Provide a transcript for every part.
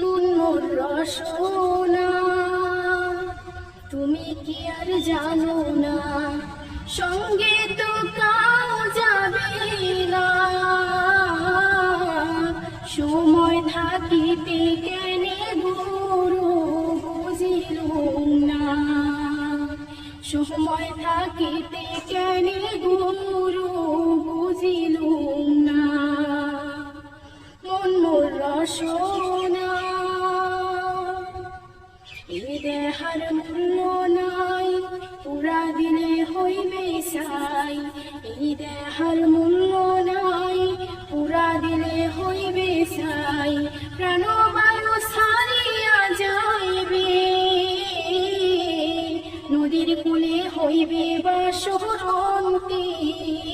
মন মোর রসনা। তুমি কি আর জানো না, সঙ্গে তো কাউ যাবে না। সময় থাকিতে কেনে গুরু বুঝিলুম না। সময় থাকিতে কেনে গুরু বুঝিলুম না। মন মোর রসনা এই দেহার মূল্য নাই, পুরা দিলে হইবে সাই। এই দেহার মূল্য নাই, পুরা দিলে হইবে সাই। প্রাণবায়ু সারিয়া যাইবে, নদীর কূলে হইবে বাসরন্তিম কালে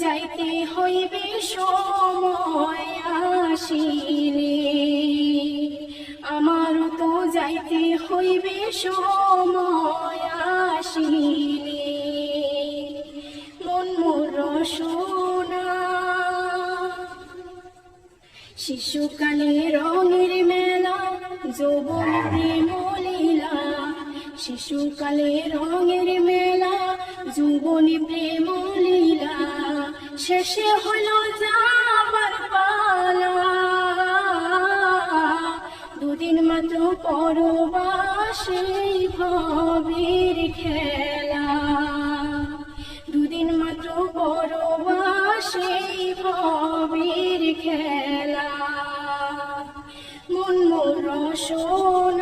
যাইতে হইবে সময় আসিলে। আমারও তো যাইতে হইবে সময় আসিলে। মন মোর রসনা। শিশুকালে রঙের মেলা, যৌবন শিশুকালে রঙের মেলা, যৌবনী প্রেম লীলা। শেষে হলো যাবার পালা। দুদিন মাত্র পরবাসে ভবের খেলা। দুদিন মাত্র পরবাসে ভবের খেলা। মন মোর রসনা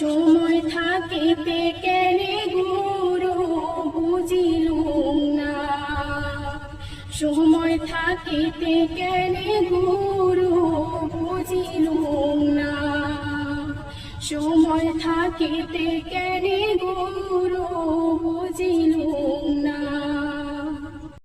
সময় থাকিতে কেনে গুরু বুঝিলুম না। সময় থাকিতে কেনে গুরু বুঝিলুম না। সময় থাকিতে কেনে গুরু বুঝিলুম